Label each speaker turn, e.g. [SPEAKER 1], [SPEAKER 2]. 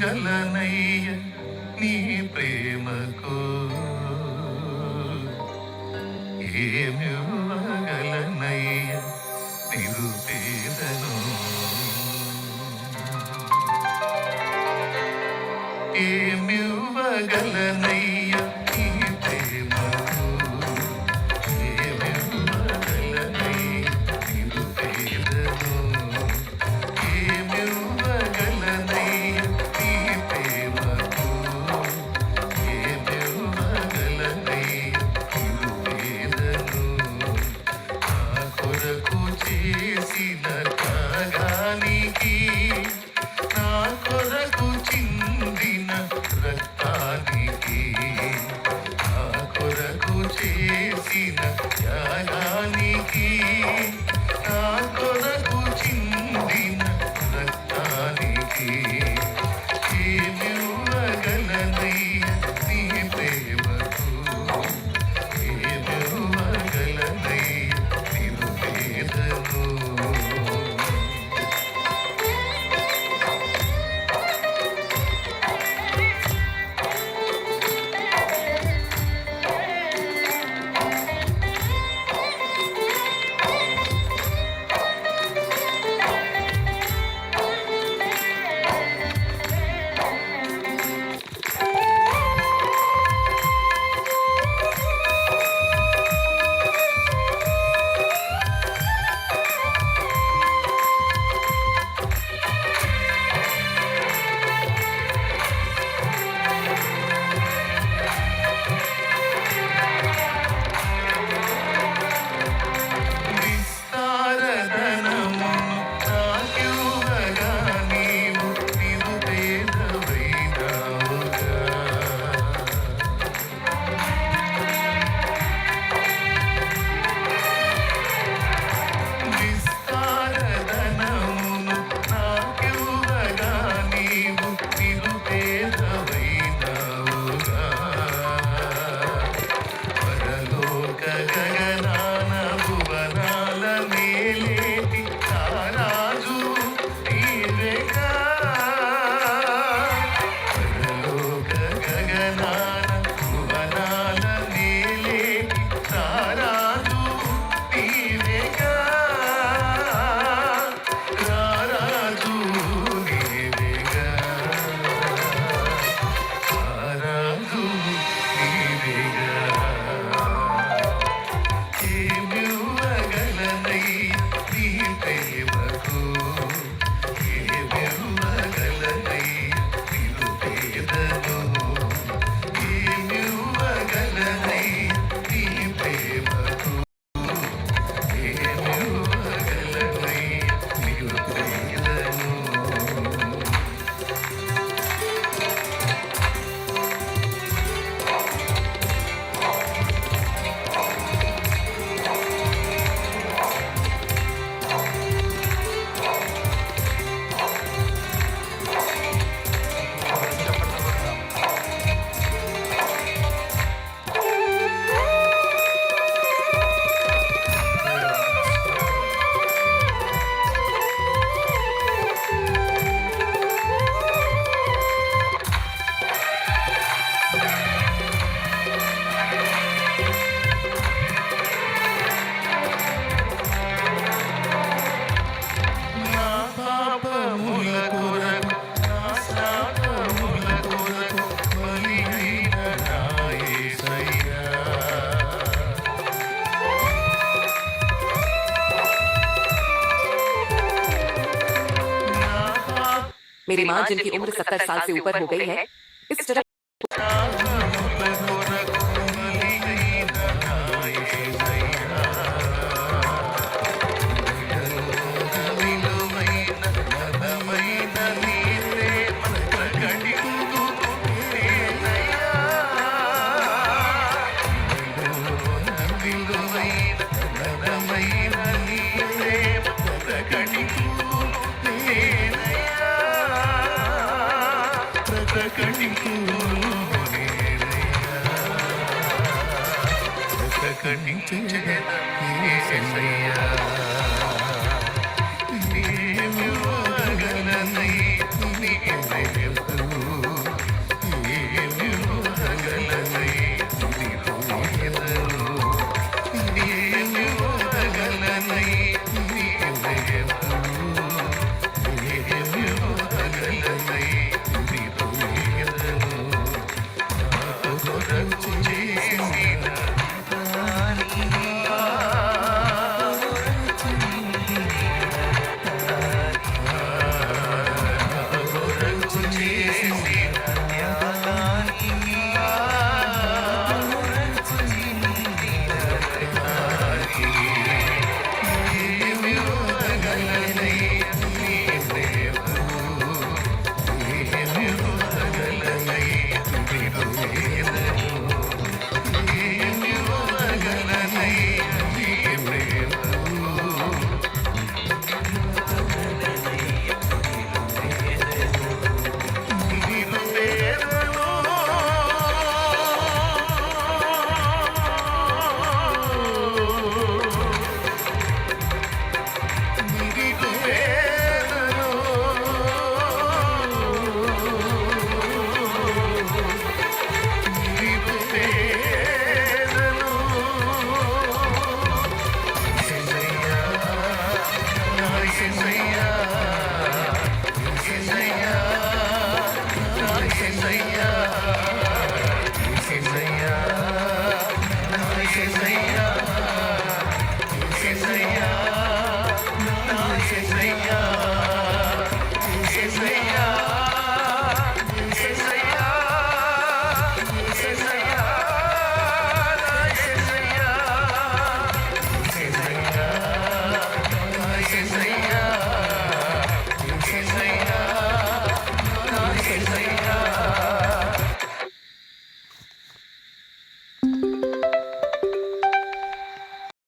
[SPEAKER 1] గలనయ్య నీ ప్రేమకు? ఏమివ్వగలనయ్య నిరుపేదను? கட்டே மிவ்வகலனை
[SPEAKER 2] मेरी माँ जिनकी उम्र सत्तर साल से ऊपर हो गई है इस तरह
[SPEAKER 1] ప్రకటింపు ప్రకటించయ్యా